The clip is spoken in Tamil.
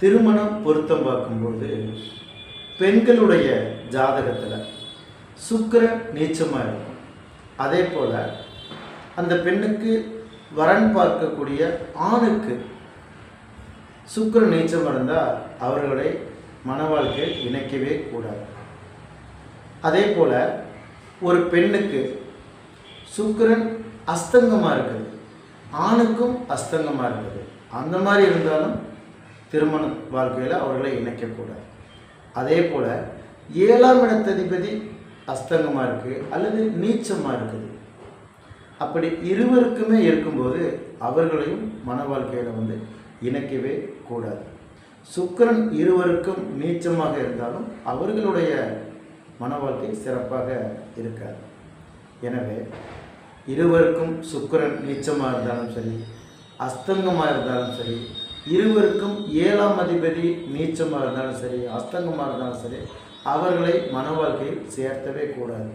திருமணம் பொருத்தம் பார்க்கும்போது பெண்களுடைய ஜாதகத்தில் சுக்கிரன் நீச்சமாக இருக்கும். அதே போல் அந்த பெண்ணுக்கு வரன் பார்க்கக்கூடிய ஆணுக்கு சுக்கிரன் நீச்சம் இருந்தால் அவர்களை மன வாழ்க்கையில் இணைக்கவே கூடாது. அதே போல் ஒரு பெண்ணுக்கு சுக்கிரன் அஸ்தங்கமாக இருக்குது. ஆணுக்கும் அஸ்தங்கமாக இருக்குது. அந்த மாதிரி இருந்தாலும் திருமண வாழ்க்கையில் அவர்களை இணைக்கக்கூடாது. அதே போல் ஏழாம் இடத்ததிபதி அஸ்தங்கமாக இருக்குது அல்லது நீச்சமாக இருக்குது. அப்படி இருவருக்குமே இருக்கும்போது அவர்களையும் மன வாழ்க்கையில் வந்து இணைக்கவே கூடாது. சுக்கரன் இருவருக்கும் நீச்சமாக இருந்தாலும் அவர்களுடைய மன வாழ்க்கை சிறப்பாக இருக்காது. எனவே இருவருக்கும் சுக்கரன் நீச்சமாக இருந்தாலும் சரி அஸ்தங்கமாக இருந்தாலும் சரி இருவருக்கும் ஏழாம் அதிபதி நீச்சமாக இருந்தாலும் சரி அஸ்தங்கமாக இருந்தாலும் சரி அவர்களை மன வாழ்க்கையில் சேர்த்தவே கூடாது.